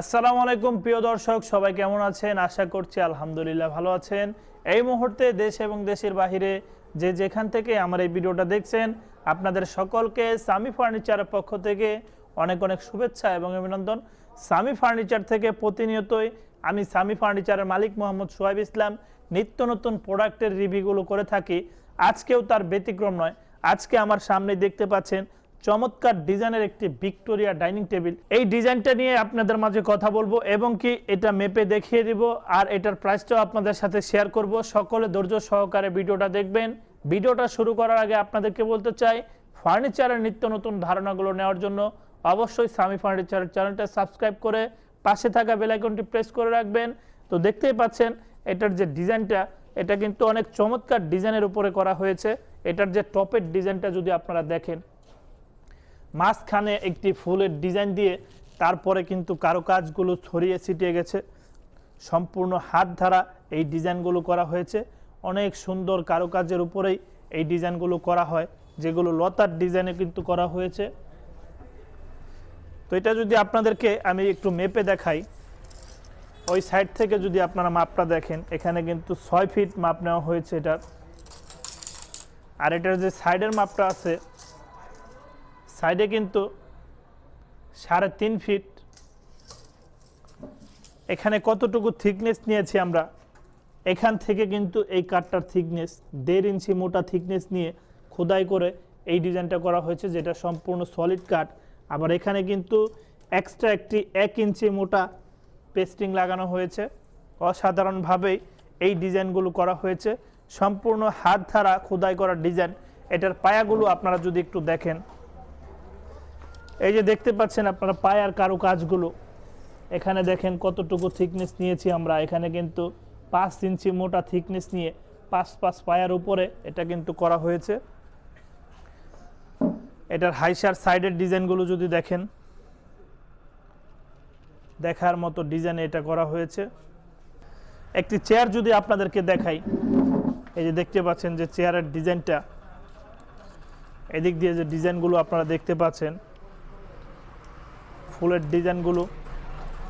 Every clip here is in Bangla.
আসসালামু আলাইকুম, প্রিয় দর্শক, সবাই কেমন আছেন? আশা করছি আলহামদুলিল্লাহ ভালো আছেন। এই মুহূর্তে দেশ এবং দেশের বাহিরে যে যেখান থেকে আমার এই ভিডিওটা দেখছেন, আপনাদের সকলকে সামি ফার্নিচারের পক্ষ থেকে অনেক অনেক শুভেচ্ছা এবং অভিনন্দন। সামি ফার্নিচার থেকে প্রতিনিয়তই আমি সামি ফার্নিচারের মালিক মোহাম্মদ সোহাইব ইসলাম নিত্য নতুন প্রোডাক্টের রিভিউগুলো করে থাকি। আজকেও তার ব্যতিক্রম নয়। আজকে আমার সামনে দেখতে পাচ্ছেন চমৎকার ডিজাইনের একটি ভিক্টোরিয়া ডাইনিং টেবিল। এই ডিজাইনটা নিয়ে আপনাদের মাঝে কথা বলব এবং কি এটা মেপে দেখিয়ে দিব। আর এটার প্রাইসটাও আপনাদের সাথে শেয়ার করব। সকলে ধৈর্য সহকারে ভিডিওটা দেখবেন। ভিডিওটা শুরু করার আগে আপনাদেরকে বলতে চাই, ফার্নিচারের নিত্য নতুন ধারণাগুলো নেওয়ার জন্য অবশ্যই স্বামী ফার্নিচারের চ্যানেলটা সাবস্ক্রাইব করে পাশে থাকা বেলাইকনটি প্রেস করে রাখবেন। তো দেখতেই পাচ্ছেন, এটার যে ডিজাইনটা, এটা কিন্তু অনেক চমৎকার ডিজাইনের উপরে করা হয়েছে। এটার যে টপের ডিজাইনটা যদি আপনারা দেখেন মাঝখানে একটি ফুলের ডিজাইন দিয়ে তারপরে কিন্তু কারুকাজগুলো ছড়িয়ে ছিটিয়ে গেছে। সম্পূর্ণ হাত ধারা এই ডিজাইনগুলো করা হয়েছে। অনেক সুন্দর কারুকাজের উপরেই এই ডিজাইনগুলো করা হয়, যেগুলো লতার ডিজাইনে কিন্তু করা হয়েছে। তো এটা যদি আপনাদেরকে আমি একটু মেপে দেখাই, ওই সাইড থেকে যদি আপনারা মাপটা দেখেন, এখানে কিন্তু ছয় ফিট মাপ নেওয়া হয়েছে এটার। আর এটার যে সাইডের মাপটা আছে সাইডে কিন্তু সাড়ে তিন ফিট। এখানে কতটুকু থিকনেস নিয়েছি আমরা? এখান থেকে কিন্তু এই কাঠটার থিকনেস দেড় ইঞ্চি মোটা থিকনেস নিয়ে খোদাই করে এই ডিজাইনটা করা হয়েছে, যেটা সম্পূর্ণ সলিড কাঠ। আবার এখানে কিন্তু এক্সট্রা একটি এক ইঞ্চি মোটা পেস্টিং লাগানো হয়েছে। অসাধারণভাবেই এই ডিজাইনগুলো করা হয়েছে। সম্পূর্ণ হাত ধারা খোদাই করা ডিজাইন। এটার পায়াগুলো আপনারা যদি একটু দেখেন এই যে দেখতে পাচ্ছেন আপনারা পায়ার কারও কাজগুলো এখানে দেখেন কতটুকু থিকনেস নিয়েছি আমরা। এখানে কিন্তু পাঁচ ইঞ্চি মোটা থিকনেস নিয়ে পাঁচ পাঁচ পায়ার উপরে এটা কিন্তু করা হয়েছে। এটার হাইসার সাইডের ডিজাইনগুলো যদি দেখেন, দেখার মতো ডিজাইন এটা করা হয়েছে। একটি চেয়ার যদি আপনাদেরকে দেখাই, এই যে দেখতে পাচ্ছেন যে চেয়ারের ডিজাইনটা। এদিক দিয়ে যে ডিজাইনগুলো আপনারা দেখতে পাচ্ছেন ফুলের ডিজাইনগুলো।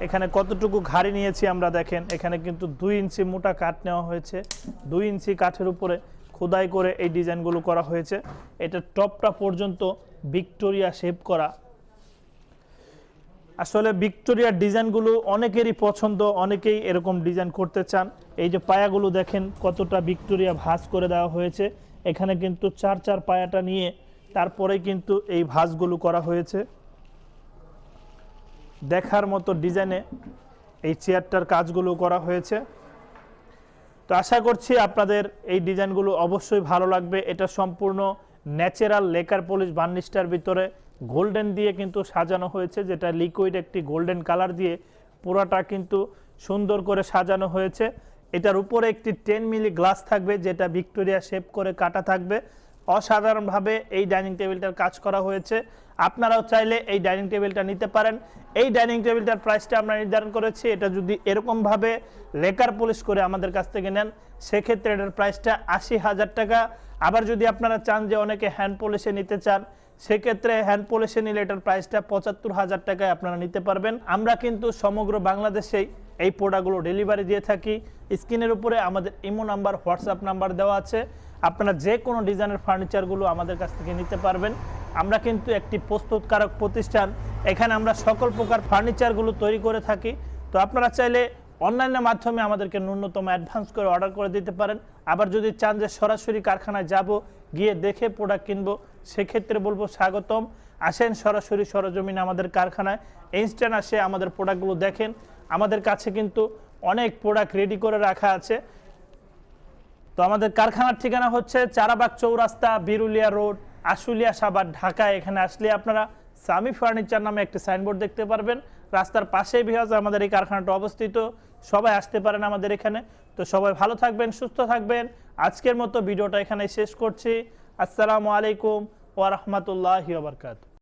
এখানে কতটুকু ঘাড়ি নিয়েছি আমরা দেখেন। এখানে কিন্তু দুই ইঞ্চি মোটা কাঠ নেওয়া হয়েছে। দুই ইঞ্চি কাঠের উপরে খোদাই করে এই ডিজাইনগুলো করা হয়েছে। এটা টপটা পর্যন্ত ভিক্টোরিয়া শেপ করা। আসলে ভিক্টোরিয়ার ডিজাইনগুলো অনেকেরই পছন্দ, অনেকেই এরকম ডিজাইন করতে চান। এই যে পায়াগুলো দেখেন, কতটা ভিক্টোরিয়া ভাঁজ করে দেওয়া হয়েছে। এখানে কিন্তু চার চার পায়াটা নিয়ে তারপরে কিন্তু এই ভাঁজগুলো করা হয়েছে। দেখার মতো ডিজাইনে এই চেয়ারটার কাজগুলো করা হয়েছে। তো আশা করছি আপনাদের এই ডিজাইনগুলো অবশ্যই ভালো লাগবে। এটা সম্পূর্ণ ন্যাচারাল লেকার পলিশ বার্নিশটার ভিতরে গোল্ডেন দিয়ে কিন্তু সাজানো হয়েছে, যেটা লিকুইড একটি গোল্ডেন কালার দিয়ে পুরাটা কিন্তু সুন্দর করে সাজানো হয়েছে। এটার উপরে একটি টেন মিলি গ্লাস থাকবে, যেটা ভিক্টোরিয়া শেপ করে কাটা থাকবে। অসাধারণভাবে এই ডাইনিং টেবিলটার কাজ করা হয়েছে। আপনারাও চাইলে এই ডাইনিং টেবিলটা নিতে পারেন। এই ডাইনিং টেবিলটার প্রাইসটা আমরা নির্ধারণ করেছি। এটা যদি এরকমভাবে লেকার পলিশ করে আমাদের কাছ থেকে নেন, সেক্ষেত্রে এটার প্রাইসটা আশি হাজার টাকা। আবার যদি আপনারা চান যে অনেকে হ্যান্ড পলিশে নিতে চান, সেক্ষেত্রে হ্যান্ড পলিশে নিলে এটার প্রাইসটা পঁচাত্তর হাজার টাকায় আপনারা নিতে পারবেন। আমরা কিন্তু সমগ্র বাংলাদেশেই এই প্রোডাক্টগুলো ডেলিভারি দিয়ে থাকি। স্ক্রিনের উপরে আমাদের ইমো নাম্বার, হোয়াটসঅ্যাপ নাম্বার দেওয়া আছে। আপনারা যে কোনো ডিজাইনের ফার্নিচারগুলো আমাদের কাছ থেকে নিতে পারবেন। আমরা কিন্তু একটি প্রস্তুতকারক প্রতিষ্ঠান। এখানে আমরা সকল প্রকার ফার্নিচারগুলো তৈরি করে থাকি। তো আপনারা চাইলে অনলাইনের মাধ্যমে আমাদেরকে ন্যূনতম অ্যাডভান্স করে অর্ডার করে দিতে পারেন। আবার যদি চান যে সরাসরি কারখানায় যাব, গিয়ে দেখে প্রোডাক্ট কিনবো, সেক্ষেত্রে বলব স্বাগতম। আসেন সরাসরি সরজমিনে আমাদের কারখানায়। ইনস্ট্যান্ট আসে আমাদের প্রোডাক্টগুলো দেখেন। আমাদের কাছে কিন্তু অনেক প্রোডাক্ট রেডি করে রাখা আছে। তো আমাদের কারখানার ঠিকানা হচ্ছে চারাবাগ চৌরাস্তা, বিরুলিয়া রোড। আশুলিয়া সাবার ঢাকা, এখানে আসলে আপনারা সামি ফার্নিচার নামে একটি সাইনবোর্ড দেখতে পারবেন। রাস্তার পাশেই বিহাজ আমাদের এই কারখানাটা অবস্থিত। সবাই আসতে পারেন আমাদের এখানে। তো সবাই ভালো থাকবেন, সুস্থ থাকবেন। আজকের মতো ভিডিওটা এখানে শেষ করছি। আসসালামু আলাইকুম ওয়া বরকাত